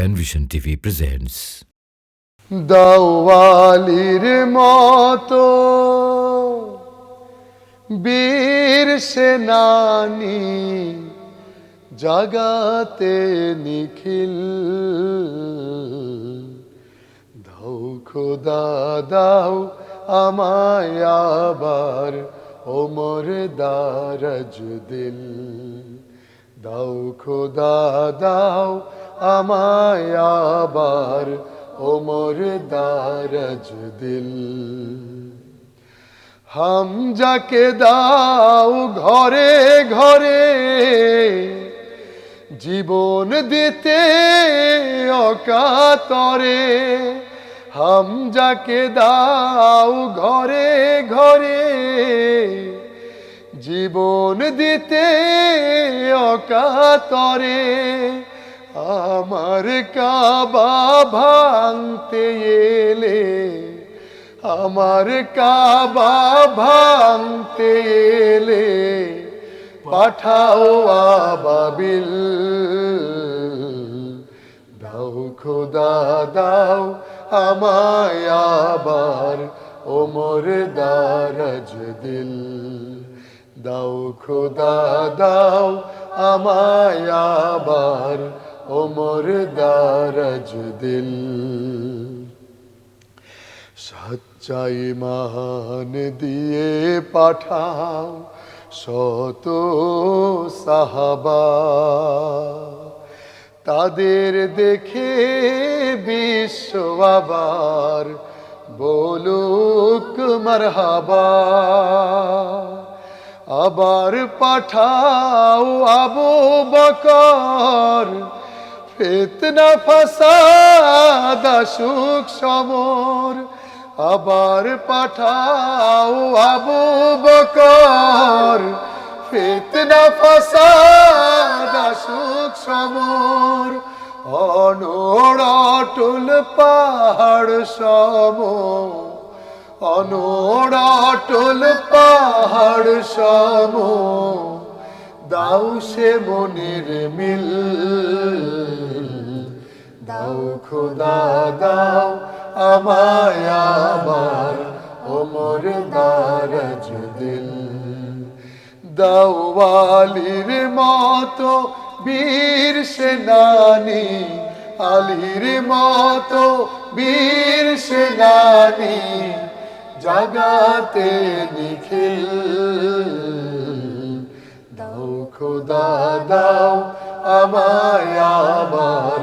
Penvision TV presents দাওয়ালির মতো বীর সেনানি জাগাতে নিখিল। দাও খোদা, দাও আমায় আবার ওমর দারাজ দিল। দাও খোদা, দাও আমায় ওমর দারাজ দিল। হামজাকে দাও ঘরে ঘরে, জীবন দিতে অকাতরে। হামজাকে দাও ঘরে ঘরে, জীবন দিতে অকাতরে। আমার কাবা ভাঙতে এলে, আমার কাবা ভাঙতে এলে, পাঠাও আবাবিল, দাও খোদা, দাও আমায় আবার ওমর দারাজ দিল। দাও খোদা, দাও আমায় আবার ওমর দারাজ দিল। সচ্চাই মান দিয়ে পাঠাও শত সাহাবা। তাদের দেখে বিশ্ব আবার বলুক মারহাবা। আবার পাঠাও আবু বকর ফেতনা ফাসাদ, সুখ সমর। আবার পাঠাও আবু বকর। ফেতনা ফাসাদ, সুখ সমর। অনড়টুল পাহাড় সম অনড়টুল পাহাড় সম দাও সে মনের মিল। দাও খোদা দাও আমায় আবার ওমর দারাজ দিল। দাওয়ালির মতো বীর সেনানি, আলির মতো বীর সেনানি জাগাতে নিখিল। দাও খোদা, দাও আমায় আবার